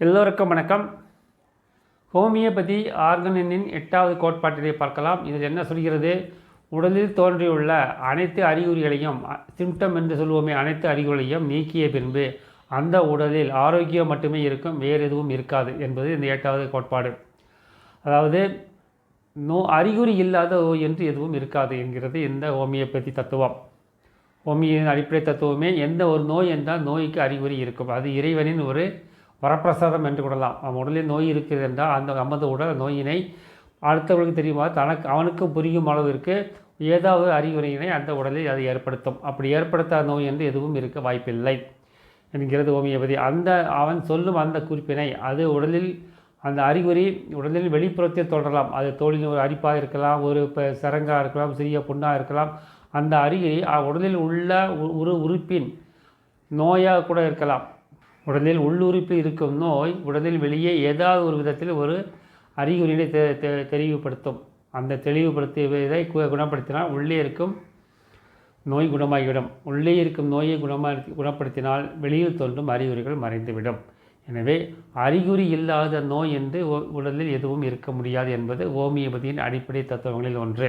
எல்லோருக்கும் வணக்கம். ஹோமியோபதி ஆர்கனின் எட்டாவது கோட்பாட்டிலே பார்க்கலாம். இதில் என்ன சொல்கிறது? உடலில் தோன்றியுள்ள அனைத்து அறிகுறிகளையும் சிம்டம் என்று சொல்லுவோமே அனைத்து அறிகுறிகளையும் நீக்கிய பின்பு அந்த உடலில் ஆரோக்கியம் மட்டுமே இருக்கும் வேறு எதுவும் இருக்காது என்பது இந்த எட்டாவது கோட்பாடு. அதாவது நோ அறிகுறி இல்லாத நோய் என்று எதுவும் இருக்காது என்கிறது இந்த ஹோமியோபதி தத்துவம். ஹோமியின் அடிப்படை தத்துவமே எந்த ஒரு நோய் என்றால் நோய்க்கு அறிகுறி இருக்கும். அது இறைவனின் ஒரு வரப்பிரசாதம் என்று கூடலாம் அவன் உடலில் நோய் இருக்கிறது என்றால் அந்த நமது உடல் நோயினை அடுத்தவர்களுக்கு தெரியுமா? தனக்கு அவனுக்கு புரியும் அளவிற்கு ஏதாவது அறிகுறியினை அந்த உடலில் அது ஏற்படுத்தும். அப்படி ஏற்படுத்தாத நோய் என்று எதுவும் இருக்க வாய்ப்பில்லை என்கிறது ஹோமியோபதி அந்த அவன் சொல்லும் அந்த குறிப்பினை அது உடலில் அந்த அறிகுறி உடலில் வெளிப்புறத்தை தொடரலாம். அது தோளில் ஒரு அரிப்பாக இருக்கலாம் ஒரு இப்போ சரங்காக இருக்கலாம் சிறிய புண்ணாக இருக்கலாம். அந்த அறிகுறி உடலில் உள்ள ஒரு உறுப்பின் நோயாக கூட இருக்கலாம். உடலில் உள்ளுறுப்பில் இருக்கும் நோய் உடலில் வெளியே ஏதாவது ஒரு விதத்தில் ஒரு அறிகுறியை தெ தெளிவுபடுத்தும். அந்த தெளிவுபடுத்தியதை குணப்படுத்தினால் உள்ளே இருக்கும் நோய் குணமாகிவிடும். உள்ளே இருக்கும் நோயை குணமா குணப்படுத்தினால் வெளியில் தோன்றும் அறிகுறிகள் மறைந்துவிடும். எனவே அறிகுறி இல்லாத நோய் என்று உடலில் எதுவும் இருக்க முடியாது என்பது ஓமியபதியின் அடிப்படை தத்துவங்களில் ஒன்று.